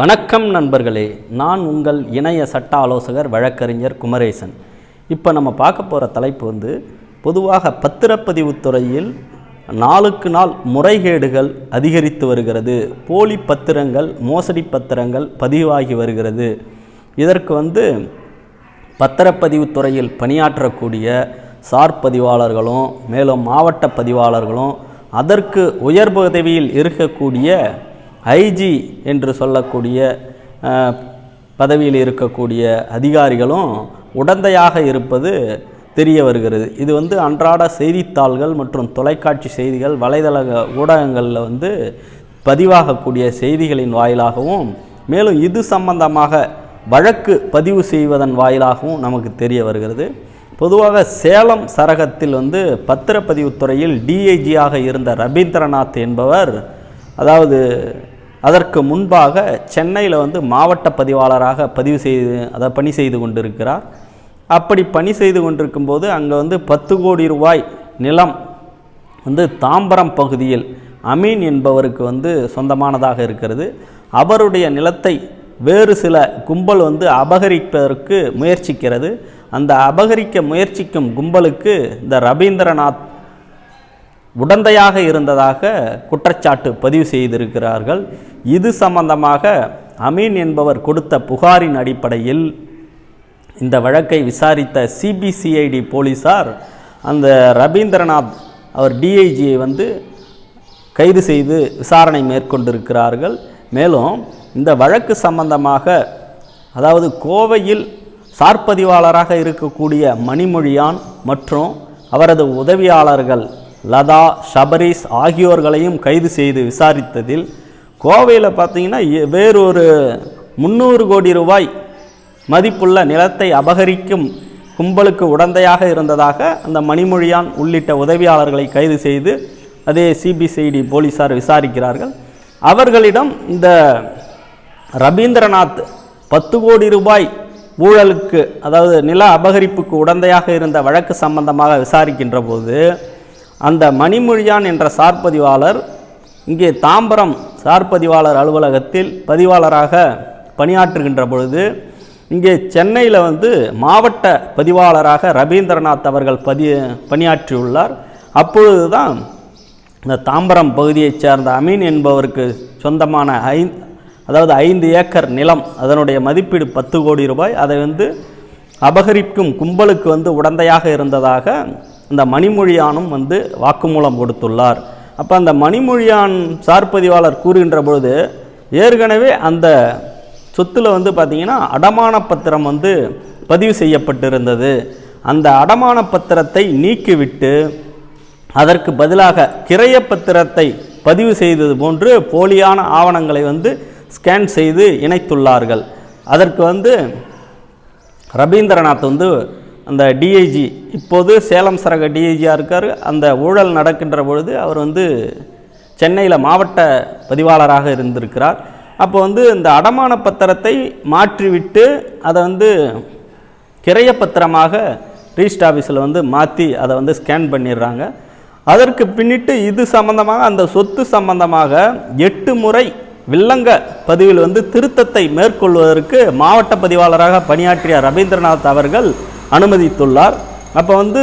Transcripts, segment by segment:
வணக்கம் நண்பர்களே நான் உங்கள் இணைய சட்ட ஆலோசகர் வழக்கறிஞர் குமரேசன். இப்போ நம்ம பார்க்க போகிற தலைப்பு வந்து பொதுவாக பத்திரப்பதிவுத்துறையில் நாளுக்கு நாள் முறைகேடுகள் அதிகரித்து வருகிறது. போலி பத்திரங்கள் மோசடி பத்திரங்கள் பதிவாகி வருகிறது. இதற்கு வந்து பத்திரப்பதிவுத்துறையில் பணியாற்றக்கூடிய சார் பதிவாளர்களும் மேலும் மாவட்ட பதிவாளர்களும் அதற்கு உயர் பதவியில் இருக்கக்கூடிய ஐஜி என்று சொல்லக்கூடிய பதவியில் இருக்கக்கூடிய அதிகாரிகளும் உடந்தையாக இருப்பது தெரிய வருகிறது. இது வந்து அன்றாட செய்தித்தாள்கள் மற்றும் தொலைக்காட்சி செய்திகள் வலைதள ஊடகங்களில் வந்து பதிவாகக்கூடிய செய்திகளின் வாயிலாகவும் மேலும் இது சம்பந்தமாக வழக்கு பதிவு செய்வதன் வாயிலாகவும் நமக்கு தெரிய வருகிறது. பொதுவாக சேலம் சரகத்தில் வந்து பத்திரப்பதிவுத்துறையில் டிஐஜியாக இருந்த ரவீந்திரநாத் என்பவர் அதாவது அதற்கு முன்பாக சென்னையில் வந்து மாவட்ட பதிவாளராக பதிவு செய்து அதை பணி செய்து கொண்டிருக்கிறார். அப்படி பணி செய்து கொண்டிருக்கும்போது அங்கே வந்து பத்து கோடி ரூபாய் நிலம் வந்து தாம்பரம் பகுதியில் அமீன் என்பவருக்கு வந்து சொந்தமானதாக இருக்கிறது. அவருடைய நிலத்தை வேறு சில கும்பல் வந்து அபகரிப்பதற்கு முயற்சிக்கிறது. அந்த அபகரிக்க முயற்சிக்கும் கும்பலுக்கு இந்த ரவீந்திரநாத் உடந்தையாக இருந்ததாக குற்றச்சாட்டு பதிவு செய்திருக்கிறார்கள். இது சம்பந்தமாக அமீன் என்பவர் கொடுத்த புகாரின் அடிப்படையில் இந்த வழக்கை விசாரித்த சிபிசிஐடி போலீசார் அந்த ரவீந்திரநாத் அவர் டிஐஜியை வந்து கைது செய்து விசாரணை மேற்கொண்டிருக்கிறார்கள். மேலும் இந்த வழக்கு சம்பந்தமாக அதாவது கோவையில் சார்பதிவாளராக இருக்கக்கூடிய மணிமொழியான் மற்றும் அவரது உதவியாளர்கள் லதா ஷபரீஸ் ஆகியோர்களையும் கைது செய்து விசாரித்ததில் கோவையில் பார்த்தீங்கன்னா எ- வேறொரு முந்நூறு கோடி ரூபாய் மதிப்புள்ள நிலத்தை அபகரிக்கும் கும்பலுக்கு உடந்தையாக இருந்ததாக அந்த மணிமொழியான் உள்ளிட்ட உதவியாளர்களை கைது செய்து அதே சிபிசிஐடி போலீசார் விசாரிக்கிறார்கள். அவர்களிடம் இந்த ரவீந்திரநாத் பத்து கோடி ரூபாய் ஊழலுக்கு அதாவது நில அபகரிப்புக்கு உடந்தையாக இருந்த வழக்கு சம்பந்தமாக விசாரிக்கின்ற போது அந்த மணிமொழியான் என்ற சார்பதிவாளர் இங்கே தாம்பரம் சார்பதிவாளர் அலுவலகத்தில் பதிவாளராக பணியாற்றுகின்ற பொழுது இங்கே சென்னையில் வந்து மாவட்ட பதிவாளராக ரவீந்திரநாத் அவர்கள் பதி பணியாற்றியுள்ளார். அப்பொழுது தான் இந்த தாம்பரம் பகுதியைச் சேர்ந்த அமீன் என்பவருக்கு சொந்தமான ஐ அதாவது ஐந்து ஏக்கர் நிலம் அதனுடைய மதிப்பீடு பத்து கோடி ரூபாய் அதை வந்து அபகரிக்கும் கும்பலுக்கு வந்து உடந்தையாக இருந்ததாக இந்த மணிமொழியானும் வந்து வாக்குமூலம் கொடுத்துள்ளார். அப்போ அந்த மணிமொழியான் சார்பதிவாளர் கூறுகின்ற பொழுது ஏற்கனவே அந்த சொத்தில் வந்து பார்த்திங்கன்னா அடமான பத்திரம் வந்து பதிவு செய்யப்பட்டிருந்தது. அந்த அடமான பத்திரத்தை நீக்கிவிட்டு அதற்கு பதிலாக கிரைய பத்திரத்தை பதிவு செய்தது போன்று போலியான ஆவணங்களை வந்து ஸ்கேன் செய்து இணைத்துள்ளார்கள். அதற்கு வந்து ரபீந்திரநாத் வந்து அந்த டிஐஜி இப்போது சேலம் சரக டிஐஜியாக இருக்கார். அந்த ஊழல் நடக்கின்ற பொழுது அவர் வந்து சென்னையில் மாவட்ட பதிவாளராக இருந்திருக்கிறார். அப்போ வந்து இந்த அடமான பத்திரத்தை மாற்றிவிட்டு அதை வந்து கிரைய பத்திரமாக ரீஸ்ட் ஆஃபீஸில் வந்து மாற்றி அதை வந்து ஸ்கேன் பண்ணிடுறாங்க. அதற்கு பின்னிட்டு இது சம்பந்தமாக அந்த சொத்து சம்பந்தமாக எட்டு முறை வில்லங்க பதிவில் வந்து திருத்தத்தை மேற்கொள்வதற்கு மாவட்ட பதிவாளராக பணியாற்றிய ரவீந்திரநாத் அவர்கள் அனுமதித்துள்ளார். அப்போ வந்து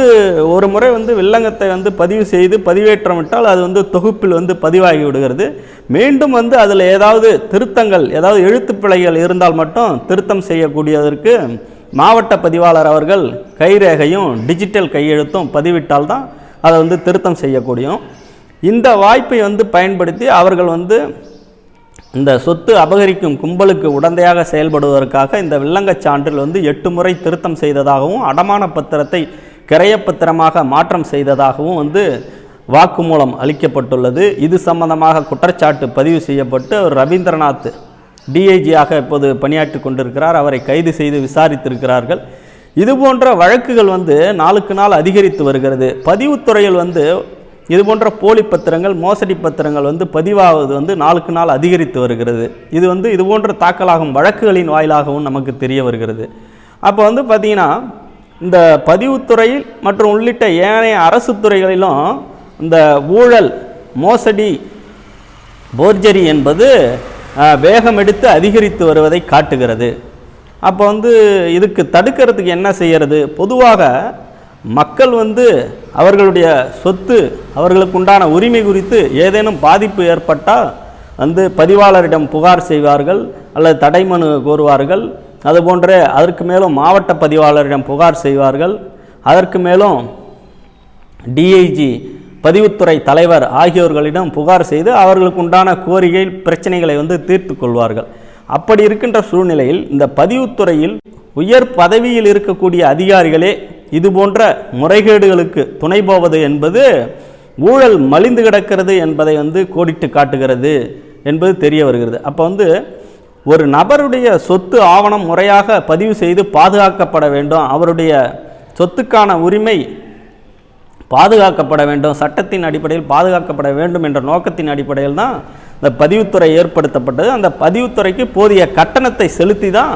ஒரு முறை வந்து வில்லங்கத்தை வந்து பதிவு செய்து பதிவேற்றமிட்டால் அது வந்து தொகுப்பில் வந்து பதிவாகி விடுகிறது. மீண்டும் வந்து அதில் ஏதாவது திருத்தங்கள் ஏதாவது எழுத்து பிழைகள் இருந்தால் மட்டும் திருத்தம் செய்யக்கூடியதற்கு மாவட்ட பதிவாளர் அவர்கள் கைரேகையும் டிஜிட்டல் கையெழுத்தும் பதிவிட்டால் தான் அதை வந்து திருத்தம் செய்யக்கூடியும். இந்த வாய்ப்பை வந்து பயன்படுத்தி அவர்கள் வந்து இந்த சொத்து அபகரிக்கும் கும்பலுக்கு உடந்தையாக செயல்படுவதற்காக இந்த வில்லங்கச் சான்றில் வந்து எட்டு முறை திருத்தம் செய்ததாகவும் அடமான பத்திரத்தை கிரையப்பத்திரமாக மாற்றம் செய்ததாகவும் வந்து வாக்குமூலம் அளிக்கப்பட்டுள்ளது. இது சம்பந்தமாக குற்றச்சாட்டு பதிவு செய்யப்பட்டு அவர் ரவீந்திரநாத் டிஐஜியாக இப்போது பணியாற்றி கொண்டிருக்கிறார். அவரை கைது செய்து விசாரித்திருக்கிறார்கள். இது போன்ற வழக்குகள் வந்து நாளுக்கு நாள் அதிகரித்து வருகிறது. பதிவுத்துறையில் வந்து இது போன்ற போலி பத்திரங்கள் மோசடி பத்திரங்கள் வந்து பதிவாவது வந்து நாளுக்கு நாள் அதிகரித்து வருகிறது. இது வந்து இது போன்ற தாக்கலாகும் வழக்குகளின் வாயிலாகவும் நமக்கு தெரிய வருகிறது. அப்போ வந்து பார்த்திங்கன்னா இந்த பதிவுத்துறையில் மற்றும் உள்ளிட்ட ஏனைய அரசு துறைகளிலும் இந்த ஊழல் மோசடி போர்ஜரி என்பது வேகம் எடுத்து அதிகரித்து வருவதை காட்டுகிறது. அப்போ வந்து இதுக்கு தடுக்கிறதுக்கு என்ன செய்கிறது பொதுவாக மக்கள் வந்து அவர்களுடைய சொத்து அவர்களுக்கு உண்டான உரிமை குறித்து ஏதேனும் பாதிப்பு ஏற்பட்டால் வந்து பதிவாளரிடம் புகார் செய்வார்கள் அல்லது தடைமனு கோருவார்கள். அதுபோன்ற அதற்கு மேலும் மாவட்ட பதிவாளரிடம் புகார் செய்வார்கள். அதற்கு மேலும் டிஐஜி பதிவுத்துறை தலைவர் ஆகியோர்களிடம் புகார் செய்து அவர்களுக்கு உண்டான கோரிக்கை பிரச்சனைகளை வந்து தீர்த்து கொள்வார்கள். அப்படி இருக்கின்ற சூழ்நிலையில் இந்த பதிவுத்துறையில் உயர் பதவியில் இருக்கக்கூடிய அதிகாரிகளே இது போன்ற முறைகேடுகளுக்கு துணை போவது என்பது ஊழல் மலிந்து கிடக்கிறது என்பதை வந்து கோடிட்டு காட்டுகிறது என்பது தெரிய வருகிறது. அப்போ வந்து ஒரு நபருடைய சொத்து ஆவணம் முறையாக பதிவு செய்து பாதுகாக்கப்பட வேண்டும். அவருடைய சொத்துக்கான உரிமை பாதுகாக்கப்பட வேண்டும். சட்டத்தின் அடிப்படையில் பாதுகாக்கப்பட வேண்டும் என்ற நோக்கத்தின் அடிப்படையில் தான் இந்த பதிவுத்துறை ஏற்படுத்தப்பட்டது. அந்த பதிவுத்துறைக்கு போதிய கட்டணத்தை செலுத்தி தான்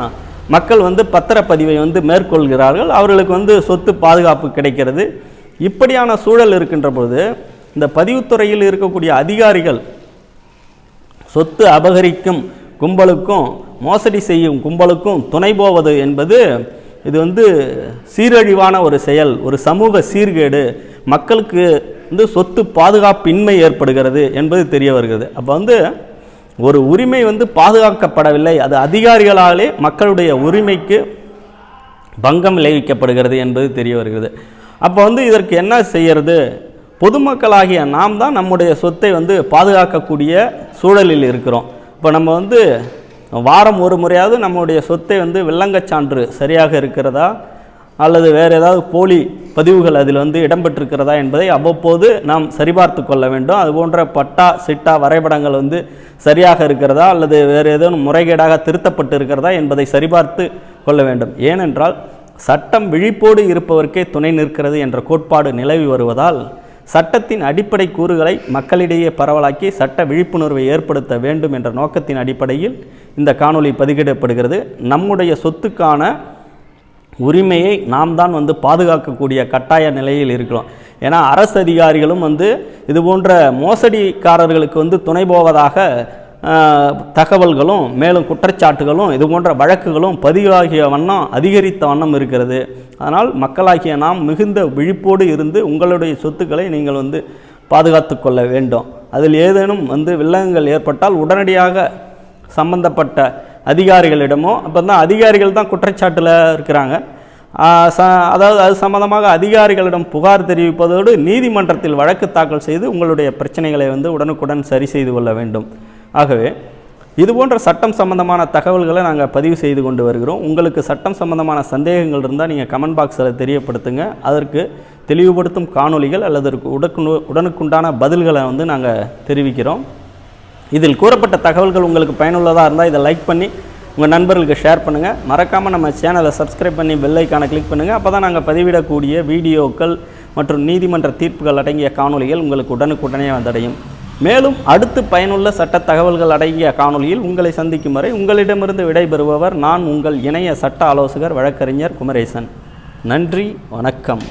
மக்கள் வந்து பத்திரப்பதிவை வந்து மேற்கொள்கிறார்கள். அவர்களுக்கு வந்து சொத்து பாதுகாப்பு கிடைக்கிறது. இப்படியான சூழல் இருக்கின்ற பொழுது இந்த பதிவுத்துறையில் இருக்கக்கூடிய அதிகாரிகள் சொத்து அபகரிக்கும் கும்பலுக்கும் மோசடி செய்யும் கும்பலுக்கும் துணை போவது என்பது இது வந்து சீரழிவான ஒரு செயல் ஒரு சமூக சீர்கேடு. மக்களுக்கு வந்து சொத்து பாதுகாப்பின்மை ஏற்படுகிறது என்பது தெரிய வருகிறது. அப்போ வந்து ஒரு உரிமை வந்து பாதுகாக்கப்படவில்லை. அது அதிகாரிகளாலே மக்களுடைய உரிமைக்கு பங்கம் விளைவிக்கப்படுகிறது என்பது தெரிய வருகிறது. அப்போ வந்து இதற்கு என்ன செய்யறது? பொதுமக்களாகிய நாம் தான் நம்முடைய சொத்தை வந்து பாதுகாக்கக்கூடிய சூழலில் இருக்கிறோம். இப்போ நம்ம வந்து வாரம் ஒரு முறையாவது நம்முடைய சொத்தை வந்து வில்லங்கச் சான்று சரியாக இருக்கிறதா? அல்லது வேறு ஏதாவது போலி பதிவுகள் அதில் வந்து இடம்பெற்றிருக்கிறதா என்பதை அவ்வப்போது நாம் சரிபார்த்து கொள்ள வேண்டும். அது போன்ற பட்டா சிட்டா வரைபடங்கள் வந்து சரியாக இருக்கிறதா அல்லது வேறு ஏதேனும் முறைகேடாக திருத்தப்பட்டு இருக்கிறதா என்பதை சரிபார்த்து கொள்ள வேண்டும். ஏனென்றால் சட்டம் விழிப்போடு இருப்பவர்க்கே துணை நிற்கிறது என்ற கோட்பாடு நிலவி வருவதால் சட்டத்தின் அடிப்படை கூறுகளை மக்களிடையே பரவலாக்கி சட்ட விழிப்புணர்வை ஏற்படுத்த வேண்டும் என்ற நோக்கத்தின் அடிப்படையில் இந்த காணொளி பதிவிடப்படுகிறது நம்முடைய சொத்துக்கான உரிமையை நாம் தான் வந்து பாதுகாக்கக்கூடிய கட்டாய நிலையில் இருக்கிறோம். ஏன்னா அரசு அதிகாரிகளும் வந்து இது போன்ற மோசடிக்காரர்களுக்கு வந்து துணை போவதாக தகவல்களும் மேலும் குற்றச்சாட்டுகளும் இது போன்ற வழக்குகளும் பதிவாகிய வண்ணம் அதிகரித்த வண்ணம் இருக்கிறது. அதனால் மக்களாகிய நாம் மிகுந்த விழிப்போடு இருந்து உங்களுடைய சொத்துக்களை நீங்கள் வந்து பாதுகாத்து கொள்ள வேண்டும். அதில் ஏதேனும் வந்து வில்லங்கங்கள் ஏற்பட்டால் உடனடியாக சம்பந்தப்பட்ட அதிகாரிகளிடமோ அப்போ தான் அதிகாரிகள் தான் குற்றச்சாட்டில் இருக்கிறாங்க. ச அதாவது அது சம்மந்தமாக அதிகாரிகளிடம் புகார் தெரிவிப்பதோடு நீதிமன்றத்தில் வழக்கு தாக்கல் செய்து உங்களுடைய பிரச்சனைகளை வந்து உடனுக்குடன் சரி செய்து கொள்ள வேண்டும். ஆகவே இது போன்ற சட்டம் சம்பந்தமான தகவல்களை நாங்கள் பதிவு செய்து கொண்டு வருகிறோம். உங்களுக்கு சட்டம் சம்பந்தமான சந்தேகங்கள் இருந்தால் நீங்கள் கமெண்ட் பாக்ஸில் தெரியப்படுத்துங்க. அதற்கு தெளிவுபடுத்தும் காணொளிகள் அல்லது உடனுக்குண்டான பதில்களை வந்து நாங்கள் தெரிவிக்கிறோம். இதில் கூறப்பட்ட தகவல்கள் உங்களுக்கு பயனுள்ளதாக இருந்தால் இதை லைக் பண்ணி உங்கள் நண்பர்களுக்கு ஷேர் பண்ணுங்கள் மறக்காமல் நம்ம சேனலை சப்ஸ்கிரைப் பண்ணி பெல்லைக்கான கிளிக் பண்ணுங்கள் அப்போ தான் நாங்கள் பதிவிடக்கூடிய வீடியோக்கள் மற்றும் நீதிமன்ற தீர்ப்புகள் அடங்கிய காணொலிகள் உங்களுக்கு உடனுக்குடனே வந்தடையும். மேலும் அடுத்து பயனுள்ள சட்ட தகவல்கள் அடங்கிய காணொளியில் உங்களை சந்திக்கும் வரை உங்களிடமிருந்து விடைபெறுபவர் நான் உங்கள் இணைய சட்ட ஆலோசகர் வழக்கறிஞர் குமரேசன். நன்றி வணக்கம்.